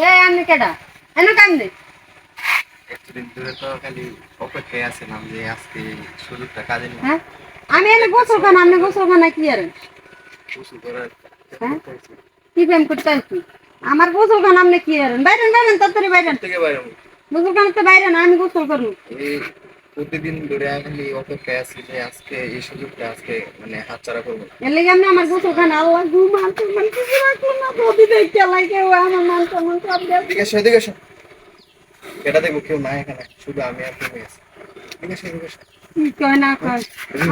এ আমি কেডা? এনে কাম নেই একদিন ধরে তো খালি অপেক্ষায় আছিলাম যে আজকে সুযোগটা কাজে নিয়ে হ্যাঁ? আমি এনে গোসল খান আপনি গোসল খান কি আর? গোসল করার হ্যাঁ? কি প্রেম করতে আসছি আমার গোসল খান আপনি কি আর? বাইরেন বাইরেন তাড়াতাড়ি বাইরেন। থেকে বাইরে হব। গোসল খান তো বাইরে না আমি গোসল করব। প্রতিদিন ধরে আমি অপেক্ষায় আছি যে আজকে এই সুযোগটা আজকে মানে হাতছাড়া করব। না। এর লেগে আমি আমার গোসল খান আল্লাহ গু মান সম্মান কিছু রাখব না দেখতে লাগে ও আমার মান সব এদিকে এসো। এটা দেখব কেউ নাই এখানে শুধু আমি আর তুমি আছি। এদিকে এসো এদিকে এসো। কি কয় না কয়?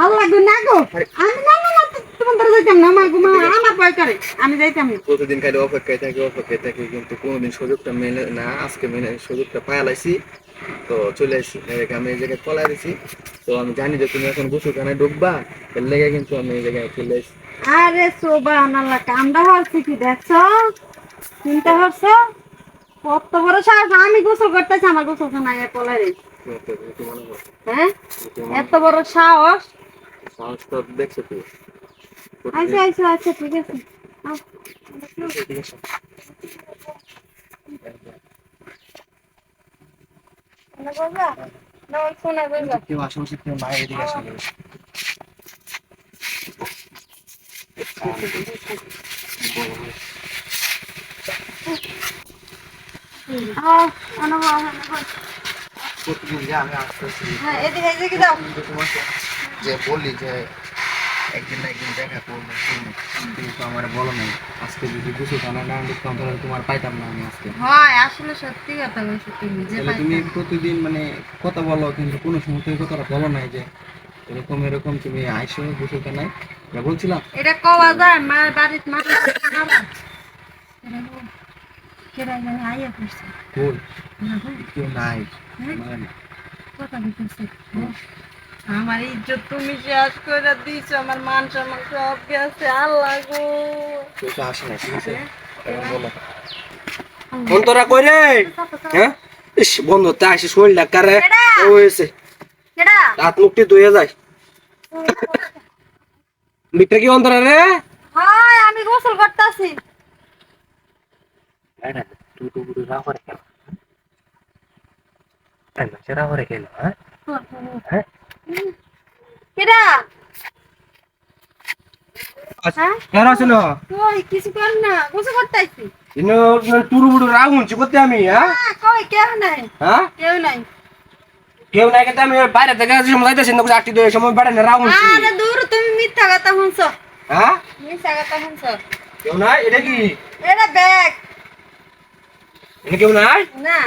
আল্লাহ গো না গো আমি না না না তোমার যাইতাম না মা গো মা আমার ভয় করে আমি যাইতাম। না প্রতিদিন খালি অপেক্ষায় থাকি অপেক্ষায় থাকি কিন্তু কোনোদিন সুযোগটা মেলে না আজকে মেলে সুযোগটা পায়ালাইছি তো চলে এদিকে আমি এই জায়গায় কলাই দিছি তো আমি জানি যে তুমি এখন গোসলখানায় ঢুকবা এর লেগে কিন্তু আমি এই জায়গায় চলে আসছি আরে সোবান আল্লাহ কামটা হচ্ছে কি দেখছ? চিন্তা করছ? কত বড় সাহস। আমি গোসল করতেছি আমার গোসল খানা কলাই রে কি মনে হ্যাঁ? এত বড় সাহস। করো? সাহসটা দেখছ তো আচ্ছা আচ্ছা আচ্ছা ঠিক আছে। ঠিক আছে। শোনা বলবা? না, ওই শোনা বলবা। কেউ আশেপাশে কেউ নাই এদিকে আসতেছি হ্যাঁ, যে বলি যে একদিন না একদিন দেখা করব কিন্তু আমার বলো নাই আজকে যদি কিছু খানা না দেখতাম তাহলে তোমার পাইতাম না আমি আজকে। হয়, আসলে সত্যি কথা বলছি, তুমি যে তুমি প্রতিদিন মানে কথা বলো কিন্তু কোনো সময় তুমি কথাটা বলো নাই যে এরকম এরকম তুমি আইসো বসে কেনাই যা বলছিলাম। এটা কওয়া যায় মার বাড়িতে মা কেডা জানি আইয়া পড়ছে। কই? না গো, কেউ নাই। হ্যাঁ? মানে কথা দিতেছে আমার ইজ্জত তুমি শেষ করে দিছো আমার মান সম্মান সব গেছে আল্লাহ গো। তো আসে না ঠিক আছে? এখন বলো। ফোন তোরা কই রে হ্যাঁ? ইস বন্ধু তা আসি শরীর ডাক্তারে কেডা? হয়েছে। কেডা? রাত মুক্তি ধুয়ে যায়। বিক্রে কি অন্তরা রে? হয় আমি গোসল করতেছি। তুই তো করে কেন? না সেরা করে কেন হ্যাঁ। হ্যাঁ? কেডা? হ্যাঁ? কেন কই কিছু কর না গোসল করতেছি ইনো টুরু বুড়ু রাগ করতে আমি হ্যাঁ? কই কেউ নাই। হ্যাঁ? কেউ নাই। কেউ নাই কিন্তু আমি বাইরে থেকে যে সময় যাইতেছি না আটটি দুই সময় বাইরে রাগ হুনছি আরে দূর তুমি মিথ্যা কথা শুনছো। হ্যাঁ? মিথ্যা কথা শুনছো। কেউ নাই? এটা কি? এটা ব্যাগ। এটা কেউ নাই? না।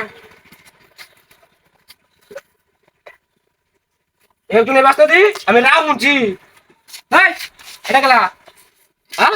এ তুমি বাস্তা দি? আমি রাম উঠছি এটা গেলা। হ্যাঁ